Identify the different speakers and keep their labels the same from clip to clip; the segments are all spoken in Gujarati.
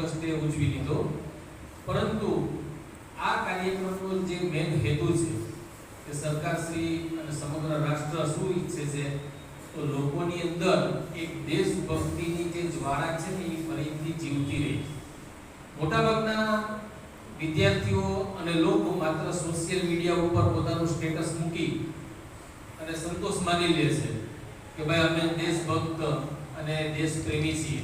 Speaker 1: દિવસને ઉજવી લીધો. પરંતુ આ કાર્યક્રમનો જે મેન હેતુ છે કે સરકારશ્રી અને સમગ્ર રાષ્ટ્ર શું ઈચ્છે છે, તો લોકોની અંદર એક દેશભક્તિની જે જ્વાળા છે ને એ ફરીથી જીવતી રહે મોટાભાગના વિદ્યાર્થીઓ અને લોકો માત્ર સોશિયલ મીડિયા ઉપર પોતાનું સ્ટેટસ મૂકી અને સંતોષ માની લે છે કે ભાઈ અમે દેશભક્ત અને દેશપ્રેમી છીએ.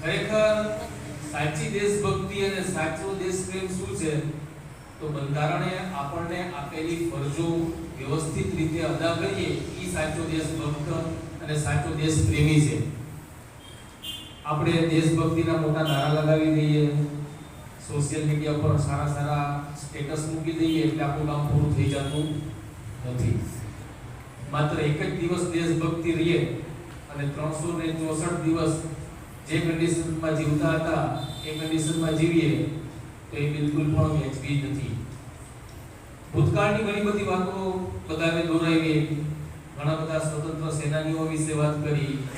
Speaker 1: ખરેખર સાચી દેશભક્તિ અને સાચો દેશપ્રેમ શું છે? તો બંધારણે આપણને આપેલી ફરજો વ્યવસ્થિત રીતે અદા કરીએ એ સાચો દેશભક્ત અને સાચો દેશપ્રેમી છે. આપણે દેશભક્તિના મોટા નારા લગાવી દઈએ સોશિયલ મીડિયા પર સારા સારા સ્ટેટસ મૂકી દઈએ એટલે આપણું કામ પૂરું થઈ જતું નથી. માત્ર એક જ દિવસ દેશભક્તિ રહીએ અને ત્રણસો ને ચોસઠ દિવસ જે કન્ડિશનમાં જીવતા હતા, એ કન્ડિશનમાં જીવીએ, તો એ બિલકુલ પણ વ્યાજબી નથી. ભૂતકાળની ઘણી બધી વાતો બધાને દોરાવી ઘણા બધા સ્વતંત્ર સેનાનીઓ વિશે વાત કરી.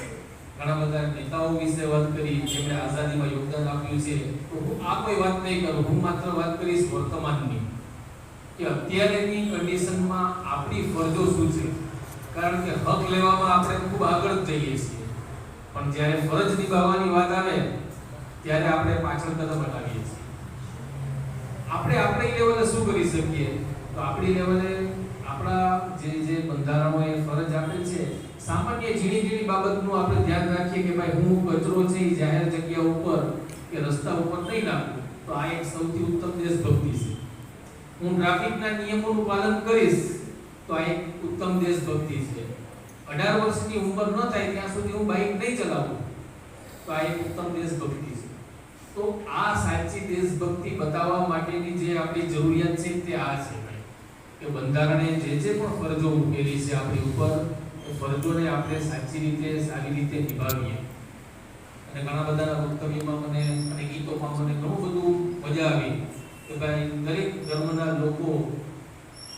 Speaker 1: ઘણા બધા નેતાઓ વિશે વાત કરી. જેમણે આઝાદીમાં યોગદાન આપ્યું છે. તો હું આ કોઈ વાત નહીં કરું. હું માત્ર વાત કરીશ વર્તમાનની. કે અત્યારેની કન્ડિશનમાં આપણી ફરજો શું છે? કારણ કે હક લેવામાં આપણે ખૂબ આગળ જઈએ છીએ. પણ જ્યારે ફરજ નિભાવવાની વાત આવે, ત્યારે આપણે પાછળ કદમ હટાવીએ છીએ. આપણે આપણી લેવલે શું કરી શકીએ? તો આપણી લેવલે આપણા જે જે એ ફરજ આપેલ છે, સામાન્ય ઝીણી ઝીણી બાબતનું આપણે ધ્યાન રાખીએ કે ભાઈ હું કચરો છે જાહેર જગ્યા ઉપર કે રસ્તા ઉપર નહીં નાખું, તો આ એક સૌથી ઉત્તમ દેશભક્તિ છે. હું ટ્રાફિકના નિયમોનું પાલન કરીશ, તો આ એક ઉત્તમ દેશભક્તિ છે. અઢાર વર્ષની ઉંમર ન થાય ત્યાં સુધી હું બાઇક નહીં ચલાવું. તો આ એક ઉત્તમ દેશભક્તિ છે. તો આ સાચી દેશભક્તિ બતાવવા માટેની જે આપણી જરૂરિયાત છે તે આ છે કે બંધારણે જે જે પણ ફરજો મૂકેલી છે આપણી ઉપર, એ ફરજોને આપણે સાચી રીતે, સારી રીતે નિભાવીએ. અને ઘણા બધાના વક્તવ્યમાં મને અને ગીતોમાં મને ઘણું બધું મજા આવી કે ભાઈ દરેક ધર્મના લોકો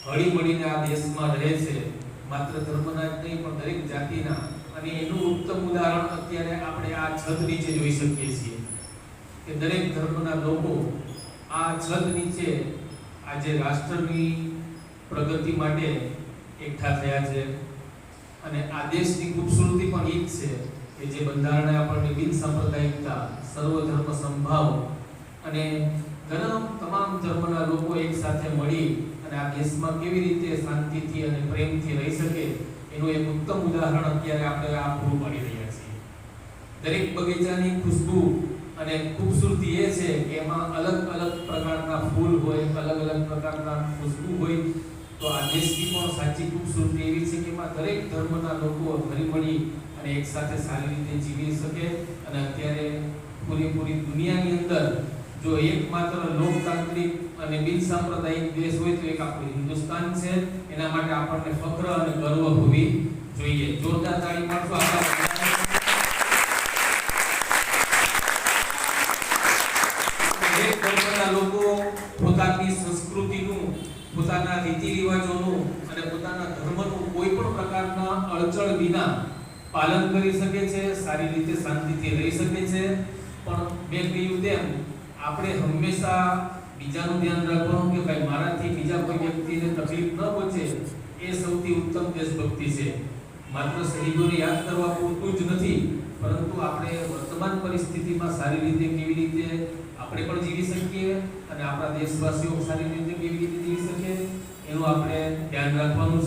Speaker 1: હળી મળીને આ દેશમાં રહે છે. માત્ર ધર્મના જ નહીં, પણ દરેક જાતિના. અને એનું ઉત્તમ ઉદાહરણ અત્યારે આપણે આ છત નીચે જોઈ શકીએ છીએ કે દરેક ધર્મના લોકો આ છત નીચે આજે રાષ્ટ્રની પ્રગતિ માટે એકઠા થયા છે. અને આ દેશની ખૂબસૂરતી પણ એ જ છે કે જે બંધારણે આપણને બિન સાંપ્રદાયિકતા સર્વધર્મ સંભાવ અને ઘણા તમામ ધર્મના લોકો એક સાથે મળી અને આ દેશમાં કેવી રીતે શાંતિથી અને પ્રેમથી રહી શકે એનું એક ઉત્તમ ઉદાહરણ અત્યારે આપણે આ પૂરું પાડી રહ્યા છીએ. દરેક બગીચાની ખુશ્બુ અને ખૂબસૂરતી એ છે કે એમાં અલગ અલગ પ્રકારના ફૂલ હોય, અલગ અલગ પ્રકારના ખુશ્બુ હોય, તો આ દેશની પણ સાચી ખૂબસૂરતી એવી છે કે એમાં દરેક ધર્મના લોકો હળી મળી અને એક સાથે સારી રીતે જીવી શકે અને અત્યારે પૂરેપૂરી દુનિયાની અંદર જો એકમાત્ર લોકતાંત્રિક અને બિન સાંપ્રદાયિક દેશ હોય તો એક આપણું હિન્દુસ્તાન છે. એના માટે આપણને ફક્ર અને ગર્વ હોવી જોઈએ. જોરદાર તાળી પાડશો. આપણા લોકો પોતાની સંસ્કૃતિનું, પોતાના રીતિ રિવાજોનું અને પોતાના ધર્મનું કોઈ પણ પ્રકારના અડચણ વિના પાલન કરી શકે છે, સારી રીતે શાંતિથી રહી શકે છે. પણ મેં કહ્યું તેમ, આપણે હંમેશા બીજાનું ધ્યાન રાખવાનું કે ભાઈ મારાથી બીજા કોઈ વ્યક્તિને તકલીફ ન પહોંચે, એ સૌથી ઉત્તમ દેશભક્તિ છે. માત્ર શહીદોને યાદ કરવા પૂરતું જ નથી, પરંતુ આપણે વર્તમાન પરિસ્થિતિમાં સારી રીતે કેવી રીતે આપણે પણ જીવી શકીએ અને આપણા દેશવાસીઓ સારી રીતે કેવી રીતે જીવી શકીએ એનું આપણે ધ્યાન રાખવાનું